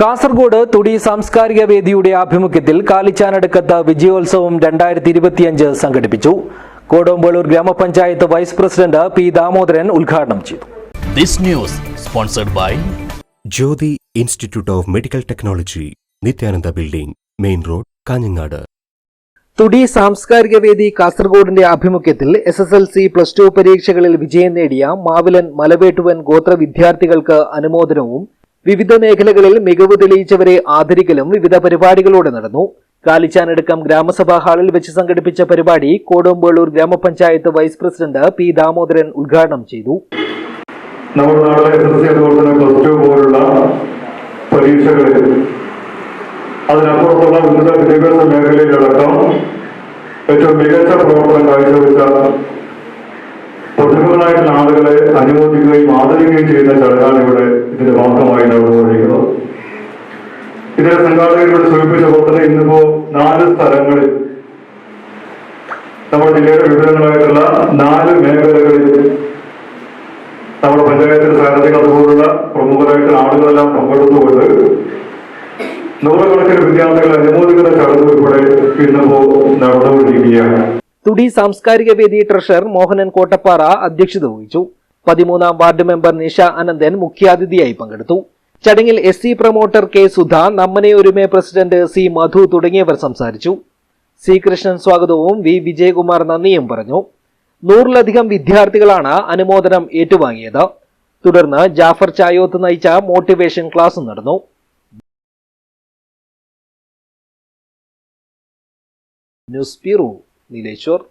കാസർഗോഡ് തുടി സാംസ്കാരിക വേദിയുടെ ആഭിമുഖ്യത്തിൽ കാലിച്ചാനടുക്കത്ത് വിജയോത്സവം രണ്ടായിരത്തി ഇരുപത്തിയഞ്ച് സംഘടിപ്പിച്ചു. കോടോമ്പോളൂർ ഗ്രാമപഞ്ചായത്ത് വൈസ് പ്രസിഡന്റ് പി ദാമോദരൻ ഉദ്ഘാടനം ചെയ്തു. This news sponsored by Jyothi institute of medical technology Nithyananda building main road Kanhangad. Thudi സാംസ്കാരിക വേദി കാസർഗോഡിന്റെ ആഭിമുഖ്യത്തിൽ S S L C plus two പരീക്ഷകളിൽ വിജയം നേടിയ മാവിലൻ മലവേട്ടുവൻ ഗോത്ര വിദ്യാർത്ഥികൾക്ക് അനുമോദനവും വിവിധ മേഖലകളിൽ മികവ് തെളിയിച്ചവരെ ആദരിക്കലും വിവിധ പരിപാടികളോടെ നടന്നു. കാലിച്ചാനടുക്കം ഗ്രാമസഭാ ഹാളിൽ വെച്ച് സംഘടിപ്പിച്ച പരിപാടി കോടോമ്പേളൂർ ഗ്രാമപഞ്ചായത്ത് വൈസ് പ്രസിഡന്റ് പി ദാമോദരൻ ഉദ്ഘാടനം ചെയ്തു. നമ്മുടെ അതിനപ്പുറത്തുള്ള ഉന്നത വിദ്യാഭ്യാസ മേഖലയിലടക്കം ഏറ്റവും മികച്ച പ്രവർത്തനം കാഴ്ചവെച്ച പ്രതിഭകളായിട്ടുള്ള ആളുകളെ അനുമോദിക്കുകയും ആദരിക്കുകയും ചെയ്യുന്ന ചടങ്ങാണ് ഇവിടെ ഇതിന്റെ ഭാഗമായി നടന്നുകൊണ്ടിരിക്കുന്നത്. ഇതിലെ സംഘാടകരോട് സൂചിപ്പിച്ച പോലെ ഇന്നിപ്പോ നാല് സ്ഥലങ്ങളിൽ നമ്മുടെ ജില്ലയുടെ വിവരങ്ങളായിട്ടുള്ള നാല് മേഖലകളിൽ നമ്മുടെ പഞ്ചായത്തിന്റെ സ്ഥാനത്തേക്ക് അതുപോലുള്ള പ്രമുഖരായിട്ടുള്ള ആളുകളെല്ലാം പങ്കെടുത്തുകൊണ്ട് നൂറുകണക്കിന് വിദ്യാർത്ഥികളെ അനുമോദിക്കുന്ന ചടങ്ങ് ഉൾപ്പെടെ ഇന്നിപ്പോ നടന്നുകൊണ്ടിരിക്കുകയാണ്. തുടി സാംസ്കാരിക വേദി ട്രഷറർ മോഹനൻ കോട്ടപ്പാറ അധ്യക്ഷത വഹിച്ചു. പതിമൂന്നാം വാർഡ് മെമ്പർ നിഷ അനന്ദൻ മുഖ്യാതിഥിയായി പങ്കെടുത്തു. ചടങ്ങിൽ S C promoter K Sudha നമ്മനെ ഒരുമേ പ്രസിഡന്റ് സി മധു തുടങ്ങിയവർ സംസാരിച്ചു. സി കൃഷ്ണൻ സ്വാഗതവും വി വിജയകുമാർ നന്ദിയും പറഞ്ഞു. നൂറിലധികം വിദ്യാർത്ഥികളാണ് അനുമോദനം ഏറ്റുവാങ്ങിയത്. തുടർന്ന് ജാഫർ ചായോത്ത് നയിച്ച മോട്ടിവേഷൻ ക്ലാസ് നടന്നു. News bureau ni Lechor